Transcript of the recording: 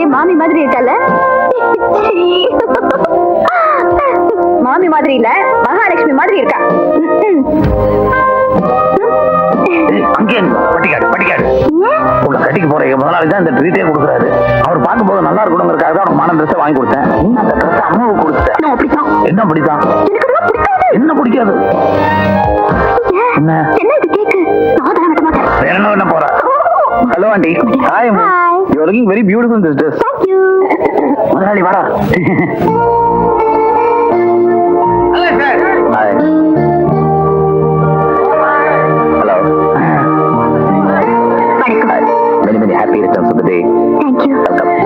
அப்படியே மாமி மாதிரி இருக்கல? மாமி மாதிரி இல்ல மகாலட்சுமி மாதிரி இருக்கா? ம்ம். ஏய், அங்கே பட்டிக்காடு பட்டிக்காடு உள்ள கட்டிக்கு போற என் முதலாளி தான் இந்த ட்ரீட்டே கொடுக்குறாரு. அவர் பார்க்கும்போது நல்லா இருக்கணுங்கிறதுக்காக தான் அவனுக்கு மான வாங்கி கொடுத்தேன். அந்த ட்ரெஸ் அம்மாவுக்கு என்ன பிடித்தான் என்ன பிடிக்காது? என்ன? இது கேக்கு? வேற போற? Hello aunty. Hi. You are looking very beautiful in this dress. Thank you. Malayali, vada. Hello, sir. Hi. Hello. Hi. Many, many happy returns of the day. Thank you.